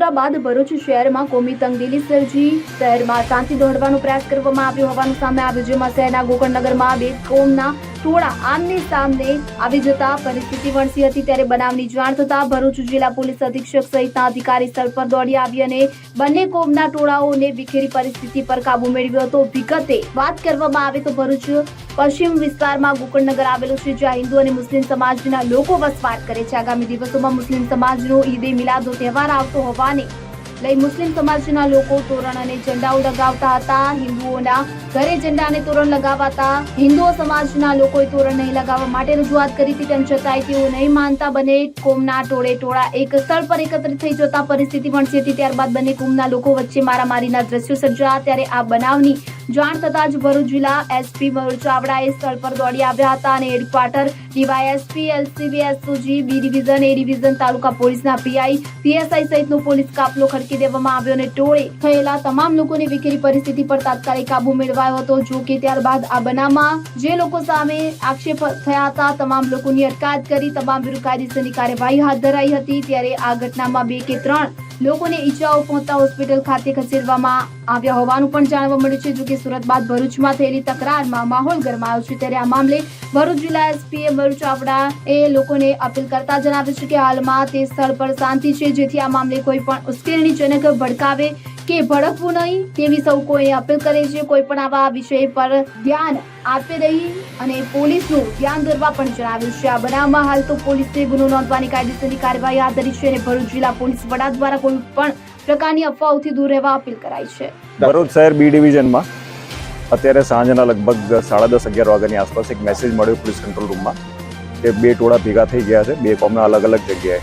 વડોદરા બાદ ભરૂચ શહેરમાં કોમી તંગદીલી સર્જી. શહેરમાં શાંતિ દોડવાનો પ્રયાસ કરવામાં આવ્યો હોવાનું સામે આવ્યું, જેમાં શહેરના ગોકર્ણનગરમાં બે કોમના ટોળા આમની સામને આવી જતા પરિસ્થિતિ વણસી હતી ત્યારે બનાવની જાણ થતા ભરૂચ જિલ્લા પોલીસ અધિક્ષક સહિતના અધિકારી સ્થળ પર દોડી આવી અને બંને કોમના ટોળાઓને વિખેરી પરિસ્થિતિ પર કાબુ મેળવ્યો હતો. વિગતે વાત કરવામાં આવે તો ભરૂચ પશ્ચિમ વિસ્તારમાં ગોકર્ણનગર આવેલું છે, જ્યાં હિન્દુ અને મુસ્લિમ સમાજના લોકો વસવાટ કરે છે. આગામી દિવસોમાં મુસ્લિમ સમાજનો ઈદે મિલાદનો તહેવાર આવતો હોવાને લઈ મુસ્લિમ સમાજના લોકો તોરણ અને ઝંડાઓ લગાવતા હતા, હિન્દુઓના ઘરે ઝંડા અને તોરણ લગાવાતા. હિન્દુઓ સમાજના લોકોએ તોરણ નહીં લગાવવા માટે રજૂઆત કરી હતી, તેમ છતાંય તેઓ નહીં માનતા બને. કોમના ટોળે ટોળા એક સ્થળ પર એકત્રિત થઈ જતા પરિસ્થિતિ વણસી હતી, ત્યારબાદ બંને કોમના લોકો વચ્ચે મારામારીના દ્રશ્યો સર્જાયા. ત્યારે આ બનાવની જાણ થતાં જ ભરૂચ જિલ્લા એસપી ભરૂચ ચાવડાએ સ્થળ પર દોડી આવ્યા હતા અને headquarter DYSP, LCB, SOG, B division, A division, taluka પોલીસના પીઆઈ, પીએસઆઈ સહિતનો પોલીસ કાફલો ખડકી દેવામાં આવ્યો અને ટોળે થયેલા તમામ લોકોની વિખેરી પરિસ્થિતિ પર તાત્કાલિક કાબુ મેળવાયો હતો. જો કે ત્યારબાદ આ બનાવમાં જે લોકો સામે આક્ષેપ થયા હતા, તમામ લોકોની અટકાયત કરી, તમામ વિરુદ્ધ કાયદેસરની કાર્યવાહી હાથ ધરાઈ હતી. ત્યારે આ ઘટનામાં બે કે ત્રણ લોકોને ઈજાઓ પહોંચતા હોસ્પિટલ ખાતે ખસેડવામાં આવ્યા હોવાનું પણ જાણવા મળ્યું છે. જો કે સુરત બાદ ભરૂચમાં થયેલી તકરારમાં માહોલ ગરમાયો છે. ત્યારે આ મામલે ભરૂચ જિલ્લા એસપીએ ભરૂચ આપડા એ લોકોને અપીલ કરતા જણાવ્યું છે કે હાલમાં તે સ્થળ પર શાંતિ છે. જેથી આ મામલે કોઈ પણ ઉશ્કેરણીજનક ભડકાવે કે ભડકવું નહીં તેવી સૌ કોઈ અપીલ કરે છે. કોઈ પણ આવા વિષય પર ધ્યાન આપે રહી અને પોલીસનું ધ્યાન દોરવા પણ જણાવ્યું છે. આ બનાવમાં હાલ તો પોલીસે ગુનો નોંધવાની કાયદેસરની કાર્યવાહી હાથ ધરી છે અને ભરૂચ જિલ્લા પોલીસ વડા દ્વારા કોઈ પણ પ્રકારની અફવાઓથી દૂર રહેવા અપીલ કરાઈ છે. ભરૂચ શહેર બી ડિવિઝનમાં અત્યારે સાંજના લગભગ સાડા દસ અગિયાર વાગ્યાની આસપાસ એક મેસેજ મળ્યો પોલીસ કંટ્રોલ રૂમમાં કે બે ટોળા ભેગા થઈ ગયા છે. બે કોમના અલગ અલગ જગ્યાએ.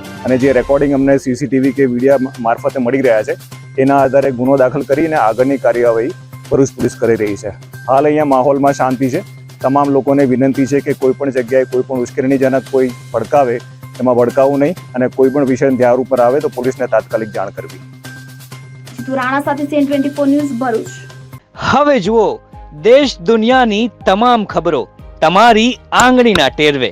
અને જે રેકોર્ડિંગ અમને સીસીટીવી કે વીડિયો મારફતે મળી રહ્યા છે એના આધારે ગુનો દાખલ કરીને આગળની કાર્યવાહી ભરૂચ પોલીસ કરી રહી છે. હાલ અહીંયા માહોલમાં શાંતિ છે. તમામ લોકોને વિનંતી છે કે કોઈ પણ જગ્યાએ કોઈ પણ ઉશ્કેરણીજનક કોઈ ભડકાવે એમાં ભડકાવવું નહીં અને કોઈ પણ વિષય ધ્યાન ઉપર આવે તો પોલીસને તાત્કાલિક જાણ કરવી. રાણા સાથે સીએન ટ્વેન્ટી ન્યૂઝ ભરૂચ. હવે જુઓ દેશ દુનિયાની તમામ ખબરો તમારી આંગળીના ટેરવે.